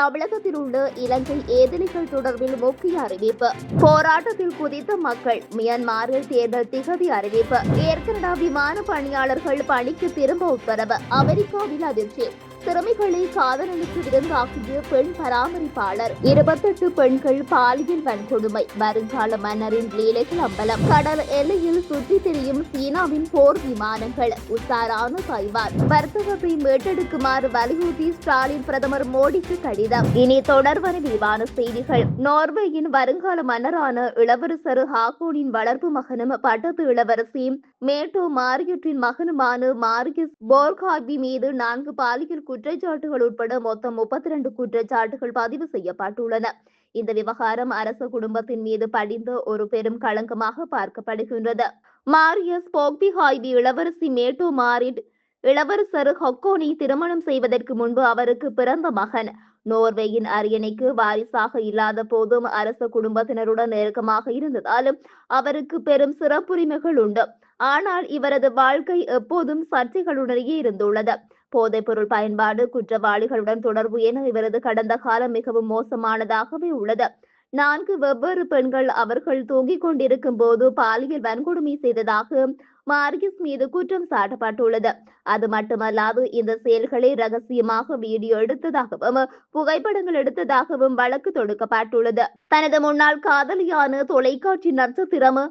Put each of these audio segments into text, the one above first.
தமிழகத்தில் உள்ள இலங்கை ஏதிலிகள் தொடர்பில் முக்கிய அறிவிப்பு. போராட்டத்தில் குதித்த மக்கள் மியான்மரில் தேர்தல் திகதி அறிவிப்பு. ஏற்கனடா விமான பணியாளர்கள் பணிக்கு திரும்ப உத்தரவு அமெரிக்காவில் அதிர்ச்சி. திறமைகளை காதலனுக்கு விருந்தாக்கிய பெண் பராமரிப்பாளர் இருபத்தெட்டு பெண்கள் பாலியல் வன்கொடுமை வருங்கால மன்னரின் லீலைகள் அம்பலம் கடல் எல்லையில் சுற்றி திரியும் சீனாவின் போர் விமானங்கள் உஷாரான தைவான் வர்த்தகத்தை மீட்டெடுக்குமாறு வலியுறுத்தி ஸ்டாலின் பிரதமர் மோடிக்கு கடிதம். இனி தொடர்வர விரிவான செய்திகள். நார்வேயின் வருங்கால மன்னரான இளவரசர் ஹாகோனின் வளர்ப்பு மகனும் பட்டத்து இளவரசி மேட்டோ மாரியற்றின் மகனுமான மாரியஸ் போர்காபி மீது நான்கு பாலியல் குற்றச்சாட்டுகள் உட்பட மொத்தம் முப்பத்தி ரெண்டு குற்றச்சாட்டுகள் பதிவு செய்யப்பட்டுள்ளன. இந்த விவகாரம் அரச குடும்பத்தின் மீது படிந்த ஒரு பெரும் களங்கமாக பார்க்கப்படுகின்றது. மாரியஸ் போக்பிஹாய்வி இளவரசி மேட்டோ மாரிட் இளவரசர் ஹொக்கோனி திருமணம் செய்வதற்கு முன்பு அவருக்கு பிறந்த மகன். நோர்வேயின் அரியணைக்கு வாரிசாக இல்லாத போதும் அரச குடும்பத்தினருடன் நெருக்கமாக இருந்ததாலும் அவருக்கு பெரும் சிறப்புரிமைகள் உண்டு. ஆனால் இவரது வாழ்க்கை எப்போதும் சர்ச்சைகளுடனேயே இருந்துள்ளது. போதைப் பொருள் பயன்பாடு குற்றவாளிகளுடன் தொடர்பு என இவரது கடந்த காலம் மிகவும் மோசமானதாகவே உள்ளது. நான்கு வெவ்வேறு பெண்கள் அவர்கள் தூங்கிக் கொண்டிருக்கும் போது பாலியல் வன்கொடுமை செய்ததாக மார்கிஸ் மீது குற்றம் சாட்டப்பட்டுள்ளது. அது மட்டுமல்லாது இந்த செயல்களை ரகசியமாக வீடியோ எடுத்ததாகவும் புகைப்படங்கள் எடுத்ததாகவும் வழக்கு தொடுக்கப்பட்டுள்ளது. தனது முன்னாள் காதலியான தொலைக்காட்சி நட்சத்திரம்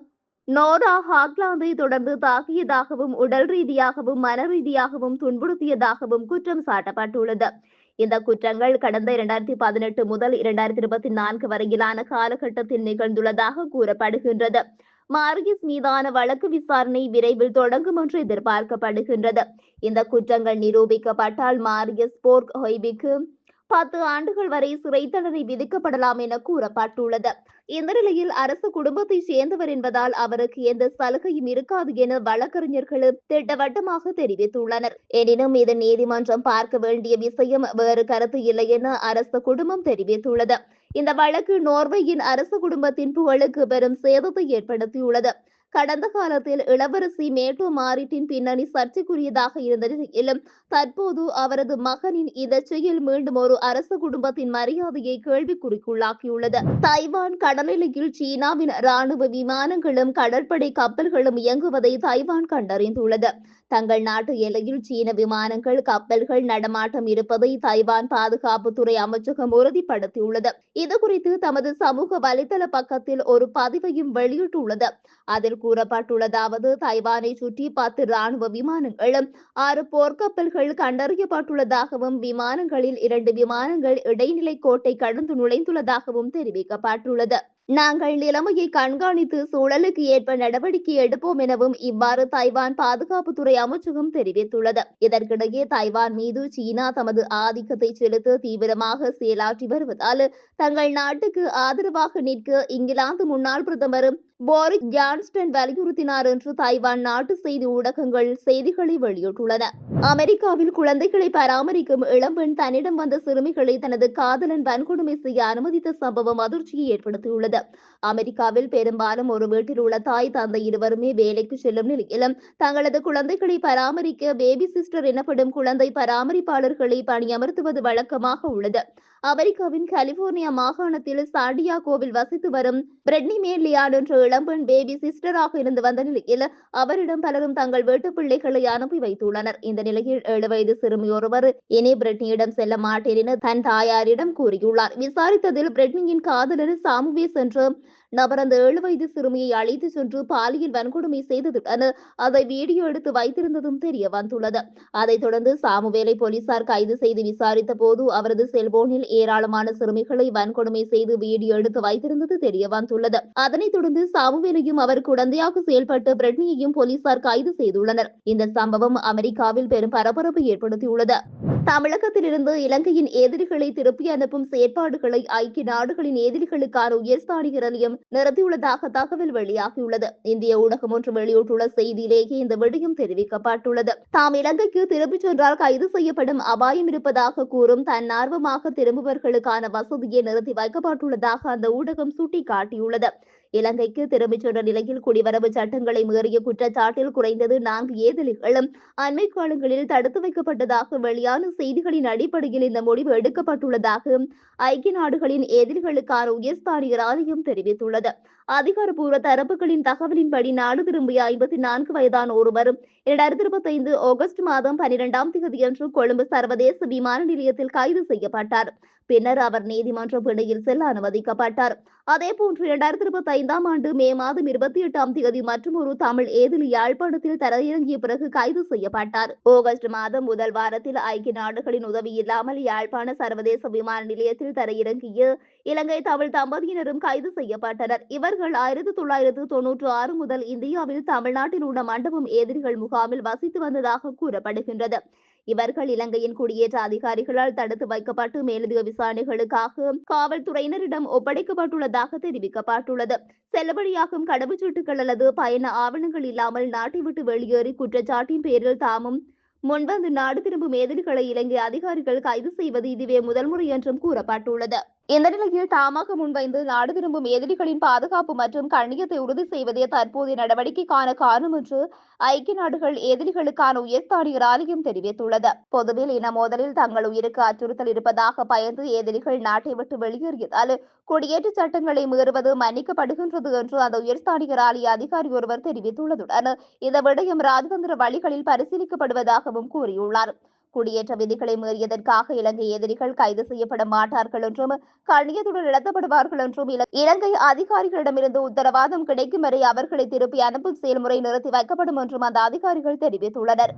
நோரா ஹாக்லாந்தை தொடர்ந்து தாக்கியதாகவும் உடல் ரீதியாகவும் மன ரீதியாகவும் துன்புறுத்தியதாகவும் குற்றம் சாட்டப்பட்டுள்ளது. இந்த குற்றங்கள் கடந்த இரண்டாயிரத்தி பதினெட்டு முதல் இரண்டாயிரத்தி இருபத்தி நான்கு வரையிலான காலகட்டத்தில் நிகழ்ந்துள்ளதாக கூறப்படுகின்றது. மார்கிஸ் மீதான வழக்கு விசாரணை விரைவில் தொடங்கும் என்று எதிர்பார்க்கப்படுகின்றது. இந்த குற்றங்கள் நிரூபிக்கப்பட்டால் மார்கிஸ் போர்க் ஹொய்பிக்கு பத்து ஆண்டுகள் வரை சிறை தண்டனை விதிக்கப்படலாம் என கூறப்பட்டுள்ளது. இந்த நிலையில் அரசு குடும்பத்தை சேர்ந்தவர் என்பதால் அவருக்கு எந்த சலுகையும் இருக்காது என வழக்கறிஞர்களும் திட்டவட்டமாக தெரிவித்துள்ளனர். எனினும் இது நீதிமன்றம் பார்க்க வேண்டிய விஷயம் வேறு கருத்து இல்லை என அரசு குடும்பம் தெரிவித்துள்ளது. இந்த வழக்கு நோர்வேயின் அரசு குடும்பத்தின் புகழுக்கு பெரும் சேதத்தை ஏற்படுத்தியுள்ளது. கடந்த காலத்தில் இளவரசி மேட்டோ மாரிட்டின் பின்னணி சர்ச்சைக்குரியதாக இருந்த நிலையிலும் தற்போது அவரது மகனின் இந்த செயல் மீண்டும் ஒரு அரச குடும்பத்தின் மரியாதையை கேள்விக்குறிக்குள்ளாக்கியுள்ளது. தைவான் கடலிலையில் சீனாவின் ராணுவ விமானங்களும் கடற்படை கப்பல்களும் இயங்குவதை தைவான் கண்டறிந்துள்ளது. தங்கள் நாட்டு எல்லையில் சீன விமானங்கள் கப்பல்கள் நடமாட்டம் இருப்பதை தைவான் பாதுகாப்புத்துறை அமைச்சகம் உறுதிப்படுத்தியுள்ளது. இது குறித்து தமது சமூக வலைதள பக்கத்தில் ஒரு பதிவையும் வெளியிட்டுள்ளது. அதில் கூறப்பட்டுள்ளதாவது தைவானை சுற்றி பத்து ராணுவ விமானங்களும் ஆறு போர்க்கப்பல்கள் கண்டறியப்பட்டுள்ளதாகவும் விமானங்களில் இரண்டு விமானங்கள் இடைநிலை கோட்டை கடந்து நுழைந்துள்ளதாகவும் தெரிவிக்கப்பட்டுள்ளது. நாங்கள் நிலைமையை கண்காணித்து சூழலுக்கு ஏற்ப நடவடிக்கை எடுப்போம் எனவும் இவ்வாறு தைவான் பாதுகாப்புத்துறை அமைச்சகம் தெரிவித்துள்ளது. இதற்கிடையே தைவான் மீது சீனா தமது ஆதிக்கத்தை செலுத்த தீவிரமாக செயலாற்றி வருவதால் தங்கள் நாட்டுக்கு ஆதரவாக நிற்க இங்கிலாந்து முன்னாள் பிரதமரும் போரிஸ் ஜான்ஸ்டன் வலியுறுத்தினார் என்று தைவான் நாட்டு செய்தி ஊடகங்கள் செய்திகளை வெளியிட்டுள்ளன. அமெரிக்காவில் குழந்தைகளை பராமரிக்கும் இளம்பெண் தன்னிடம் வந்த சிறுமிகளை தனது காதலன் வன்கொடுமை செய்ய அனுமதித்த சம்பவம் அதிர்ச்சியை ஏற்படுத்தியுள்ளது. அமெரிக்காவில் பெரும்பாலும் ஒரு வீட்டில் உள்ள தாய் தந்தை இருவருமே வேலைக்கு செல்லும் நிலையிலும் தங்களது குழந்தைகளை பராமரிக்க பேபி சிஸ்டர் எனப்படும் குழந்தை பராமரிப்பாளர்களை பணியமர்த்துவது வழக்கமாக உள்ளது. அமெரிக்காவின் கலிபோர்னியா மாகாணத்தில் சாண்டியாகோவில் வசித்து வரும் பிரெட்னி மேலியாட் என்ற இளம்பெண் பேபி சிஸ்டராக இருந்து வந்த நிலையில் அவரிடம் பலரும் தங்கள் வீட்டு பிள்ளைகளை அனுப்பி வைத்துள்ளனர். இந்த நிலையில் ஏழு வயது சிறுமி ஒருவர் இனி பிரெட்னியிடம் செல்ல மாட்டேன் என தன் தாயாரிடம் கூறியுள்ளார். விசாரித்ததில் பிரெட்னியின் காதலர் சாமுவேஸ் என்ற நபர் அந்த ஏழு வயது சிறுமியை அழைத்து சென்று பாலியல் வன்கொடுமை செய்ததுடன் அதை வீடியோ எடுத்து வைத்திருந்ததும் தெரிய வந்துள்ளது. அதைத் தொடர்ந்து சாமுவேலை போலீசார் கைது செய்து விசாரித்த போது அவரது செல்போனில் ஏராளமான சிறுமிகளை வன்கொடுமை செய்து வீடியோ எடுத்து வைத்திருந்தது தெரிய வந்துள்ளது. அதனைத் தொடர்ந்து சாமுவேலையும் அவர் குழந்தையாக செயல்பட்டு பிரெட்னியையும் போலீசார் கைது செய்துள்ளனர். இந்த சம்பவம் அமெரிக்காவில் பெரும் பரபரப்பை ஏற்படுத்தியுள்ளது. தமிழகத்திலிருந்து இலங்கையின் எதிரிகளை திருப்பி அனுப்பும் செயற்பாடுகளை ஐக்கிய நாடுகளின் எதிரிகளுக்கான உயர்ஸ்தானிகர் நிலையம் நிறுத்தியுள்ளதாக தகவல் வெளியாகியுள்ளது. இந்திய ஊடகம் ஒன்று வெளியிட்டுள்ள செய்தியிலேயே இந்த விடயம் தெரிவிக்கப்பட்டுள்ளது. தாம் இலங்கைக்கு திரும்பிச் சென்றால் கைது செய்யப்படும் அபாயம் இருப்பதாக கூறும் தன்னார்வமாக திரும்புவர்களுக்கான வசதியை நிறுத்தி வைக்கப்பட்டுள்ளதாக அந்த ஊடகம் சுட்டிக்காட்டியுள்ளது. இலங்கைக்கு திரும்பிச் சென்ற நிலையில் குடிவரவு சட்டங்களை மீறிய குற்றச்சாட்டில் குறைந்தது நான்கு ஏதலிகளும் அண்மை காலங்களில் தடுத்து வைக்கப்பட்டதாக வெளியான செய்திகளின் அடிப்படையில் இந்த முடிவு எடுக்கப்பட்டுள்ளதாக ஐக்கிய நாடுகளின் எதிரிகளுக்கான உயர்ஸ்தானியர் ஆலயம் தெரிவித்துள்ளது. அதிகாரப்பூர்வ தரப்புகளின் தகவலின்படி நாடு திரும்பிய ஐம்பத்தி நான்கு வயதான ஒருவரும் இரண்டாயிரத்தி இருபத்தி ஐந்து ஆகஸ்ட் மாதம் பனிரெண்டாம் தேதியன்று கொழும்பு சர்வதேச விமான நிலையத்தில் கைது செய்யப்பட்டார். பின்னர் அவர் நீதிமன்ற பிணையில் செல்ல அனுமதிக்கப்பட்டார். அதேபோன்று இரண்டாயிரத்தி இருபத்தி ஐந்தாம் ஆண்டு மே மாதம் இருபத்தி எட்டாம் தேதி மற்றும் ஒரு தமிழ் ஏதில் யாழ்ப்பாணத்தில் தரையிறங்கிய பிறகு கைது செய்யப்பட்டார். ஆகஸ்ட் மாதம் முதல் வாரத்தில் ஐக்கிய நாடுகளின் உதவி இல்லாமல் யாழ்ப்பாண சர்வதேச விமான நிலையத்தில் தரையிறங்கிய இலங்கை தமிழ் தம்பதியினரும் கைது செய்யப்பட்டனர். இவர்கள் ஆயிரத்தி தொள்ளாயிரத்து தொன்னூற்று ஆறு முதல் இந்தியாவில் தமிழ்நாட்டில் உள்ள மண்டபம் எதிரிகள் முகாமில் வசித்து வந்ததாக கூறப்படுகின்றது. இவர்கள் இலங்கையின் குடியேற்ற அதிகாரிகளால் தடுத்து வைக்கப்பட்டு மேலதிக விசாரணைகளுக்காக காவல்துறையினரிடம் ஒப்படைக்கப்பட்டுள்ளதாக தெரிவிக்கப்பட்டுள்ளது. செல்லுபடியாகும் கடவுச்சீட்டுகள் அல்லது பயண ஆவணங்கள் இல்லாமல் நாட்டை விட்டு வெளியேறி குற்றச்சாட்டின் பேரில் தாமும் முன்வந்து நாடு திரும்பும் எதிரிகளை இலங்கை அதிகாரிகள் கைது செய்வது இதுவே முதல் முறை என்றும் கூறப்பட்டுள்ளது. இந்த நிலையில் தாமாக முன்வைந்து நாடு திரும்பும் எதிரிகளின் பாதுகாப்பு மற்றும் கண்ணியத்தை உறுதி செய்வதே தற்போதைய நடவடிக்கைக்கான காரணம் என்று ஐக்கிய நாடுகள் எதிரிகளுக்கான உயர்ஸ்தானிகர் ஆலயம் தெரிவித்துள்ளது. பொதுவில் இன மோதலில் தங்கள் உயிருக்கு அச்சுறுத்தல் இருப்பதாக பயந்து எதிரிகள் நாட்டை விட்டு வெளியேறியதால் குடியேற்ற சட்டங்களை மீறுவது மன்னிக்கப்படுகின்றது என்று அந்த உயர்ஸ்தானிகர் ஆலய அதிகாரி ஒருவர் தெரிவித்துள்ளதுடன் இந்த விடயம் ராஜதந்திர வழிகளில் பரிசீலிக்கப்படுவதாகவும் கூறியுள்ளார். குடியேற்ற விதிகளை மீறியதற்காக இலங்கை எதிரிகள் கைது செய்யப்பட மாட்டார்கள் என்றும் கண்ணியத்துடன் நடத்தப்படுவார்கள் என்றும் இல- இலங்கை அதிகாரிகளிடமிருந்து உத்தரவாதம் கிடைக்கும் வரை அவர்களை திருப்பி அனுப்பும் செயல்முறை நிறுத்தி வைக்கப்படும் என்றும் அந்த அதிகாரிகள் தெரிவித்துள்ளனர்.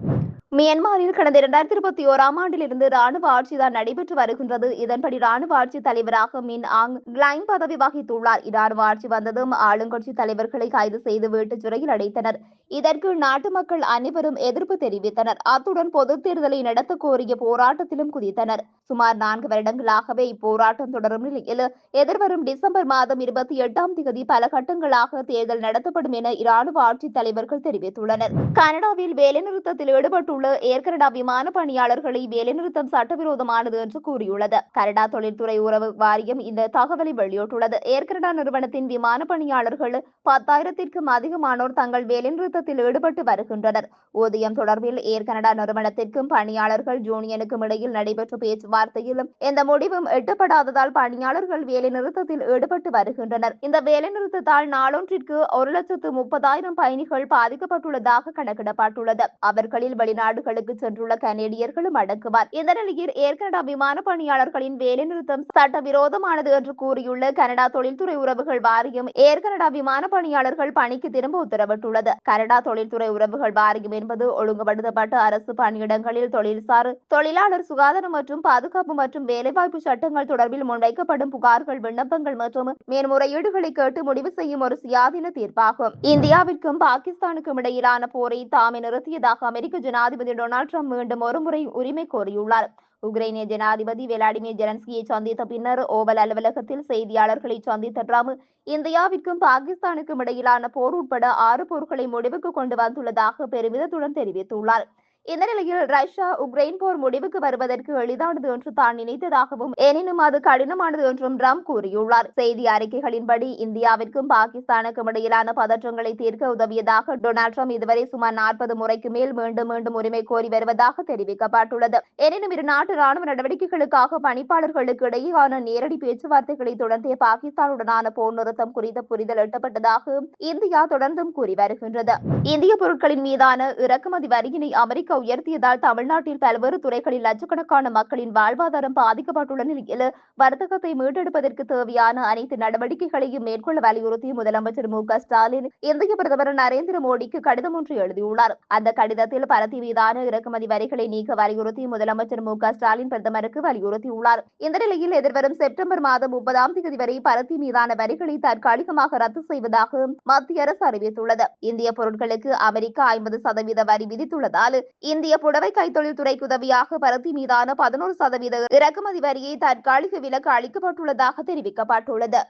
மியான்மரில் கடந்த இரண்டாயிரத்தி இருபத்தி ஓராம் ஆண்டிலிருந்து ராணுவ ஆட்சிதான் நடைபெற்று வருகின்றது. இதன்படி ராணுவ ஆட்சி தலைவராக மின் ஆங் கிளைன் பதவி வகித்துள்ளார். இராணுவ ஆட்சி வந்ததும் ஆளுங்கட்சி தலைவர்களை கைது செய்து வீட்டு சிறையில் அடைத்தனர். இதற்கு நாட்டு மக்கள் அனைவரும் எதிர்ப்பு தெரிவித்தனர். அத்துடன் பொது தேர்தலை நடத்த கோரிய போராட்டத்திலும் குதித்தனர். சுமார் நான்கு வருடங்களாகவே இப்போராட்டம் தொடரும் நிலையில் எதிர்வரும் டிசம்பர் மாதம் இருபத்தி எட்டாம் தேதி பல கட்டங்களாக தேர்தல் நடத்தப்படும் என இராணுவ ஆட்சி தலைவர்கள் தெரிவித்துள்ளனர். கனடாவில் வேலைநிறுத்தத்தில் ஈடுபட்டுள்ள உள்ள ஏர் கனடா விமான பணியாளர்களை வேலைநிறுத்தம் சட்டவிரோதமானது என்று கூறியுள்ளது. கனடா தொழில்துறை உறவு வாரியம் இந்த தகவலை வெளியிட்டுள்ளது. ஏர் கனடா நிறுவனத்தின் விமான பணியாளர்கள் பத்தாயிரத்திற்கும் அதிகமானோர் தங்கள் வேலைநிறுத்தத்தில் ஈடுபட்டு வருகின்றனர். ஊதியம் தொடர்பில் ஏர் கனடா நிறுவனத்திற்கும் பணியாளர்கள் யூனியனுக்கும் இடையில் நடைபெற்ற பேச்சுவார்த்தையிலும் எந்த முடிவும் எட்டப்படாததால் பணியாளர்கள் வேலைநிறுத்தத்தில் ஈடுபட்டு வருகின்றனர். இந்த வேலைநிறுத்தத்தால் நாளொன்றிற்கு ஒரு லட்சத்து முப்பதாயிரம் பயணிகள் பாதிக்கப்பட்டுள்ளதாக கணக்கிடப்பட்டுள்ளது. அவர்களில் வெளிநாடு நாடுகளுக்கு சென்றுள்ள கனேடியர்களும் அடங்குவார். இந்த நிலையில் ஏர் கனடா விமான பணியாளர்களின் வேலைநிறுத்தம் சட்டவிரோதமானது என்று கூறியுள்ள கனடா தொழில்துறை உறவுகள் வாரியம் ஏர் கனடா விமான பணியாளர்கள் பணிக்கு திரும்ப உத்தரவிட்டுள்ளது. கனடா தொழில்துறை உறவுகள் வாரியம் என்பது ஒழுங்குபடுத்தப்பட்ட அரசு பணியிடங்களில் தொழில்சார் தொழிலாளர் சுகாதாரம் மற்றும் பாதுகாப்பு மற்றும் வேலைவாய்ப்பு சட்டங்கள் தொடர்பில் முன்வைக்கப்படும் புகார்கள் விண்ணப்பங்கள் மற்றும் மேன்முறையீடுகளை கேட்டு முடிவு செய்யும் ஒரு சுயாதீன தீர்ப்பாகும். இந்தியாவிற்கும் பாகிஸ்தானுக்கும் இடையிலான போரை தாமே நிறுத்தியதாக அமெரிக்க ஜனாதிபதி டொனால்ட் ட்ரம்ப் மீண்டும் ஒருமுறை உரிமை கோரியுள்ளார். உக்ரைனிய ஜனாதிபதி வெலாடிமிர் ஜெலன்ஸ்கியை சந்தித்த பின்னர் ஓவல் அலுவலகத்தில் செய்தியாளர்களை சந்தித்த ட்ரம்ப் இந்தியாவிற்கும் பாகிஸ்தானுக்கும் இடையிலான போர் உட்பட ஆறு போர்களை முடிவுக்கு கொண்டு வந்துள்ளதாக பெருமிதத்துடன் தெரிவித்துள்ளார். இந்த நிலையில் ரஷ்யா உக்ரைன் போர் முடிவுக்கு வருவதற்கு எளிதானது என்று தான் நினைத்ததாகவும் எனினும் அது கடினமானது என்றும் ட்ரம்ப் கூறியுள்ளார். செய்தி அறிக்கைகளின்படி இந்தியாவிற்கும் பாகிஸ்தானுக்கும் இடையிலான பதற்றங்களை தீர்க்க உதவியதாக டொனால்ட் ட்ரம்ப் இதுவரை சுமார் நாற்பது முறைக்கு மேல் மீண்டும் மீண்டும் உரிமை கோரி வருவதாக தெரிவிக்கப்பட்டுள்ளது. எனினும் இரு நாட்டு ராணுவ நடவடிக்கைகளுக்காக பணிப்பாளர்களுக்கு இடையேயான நேரடி பேச்சுவார்த்தைகளை தொடர்ந்தே பாகிஸ்தானுடனான போர் நிறுத்தம் குறித்த புரிதல் எட்டப்பட்டதாக இந்தியா தொடர்ந்தும் கூறி வருகின்றது. இந்திய பொருட்களின் மீதான இறக்குமதி வரியினை அமெரிக்க உயர்த்தியதால் தமிழ்நாட்டில் பல்வேறு துறைகளில் லட்சக்கணக்கான மக்களின் வாழ்வாதாரம் பாதிக்கப்பட்டுள்ள நிலையில் வர்த்தகத்தை மீட்டெடுப்பதற்கு தேவையான அனைத்து நடவடிக்கைகளையும் மேற்கொள்ள வலியுறுத்தி முதலமைச்சர் மு க ஸ்டாலின் இந்திய பிரதமர் நரேந்திர மோடிக்கு கடிதம் ஒன்று எழுதியுள்ளார். அந்த கடிதத்தில் பருத்தி மீதான இறக்குமதி வரிகளை நீக்க வலியுறுத்தி முதலமைச்சர் மு க ஸ்டாலின் பிரதமருக்கு வலியுறுத்தியுள்ளார். இந்த நிலையில் எதிர்வரும் செப்டம்பர் மாதம் முப்பதாம் தேதி வரை பருத்தி மீதான வரிகளை தற்காலிகமாக ரத்து செய்வதாக மத்திய அரசு அறிவித்துள்ளது. இந்திய பொருட்களுக்கு அமெரிக்கா ஐம்பது சதவீத வரி விதித்துள்ளதால் இந்திய புடவை கைத்தொழில் துறைக்கு உதவியாக பருத்தி மீதான பதினோரு சதவீத இறக்குமதி வரியை தற்காலிக விலக்கு அளிக்கப்பட்டுள்ளதாக தெரிவிக்கப்பட்டுள்ளது.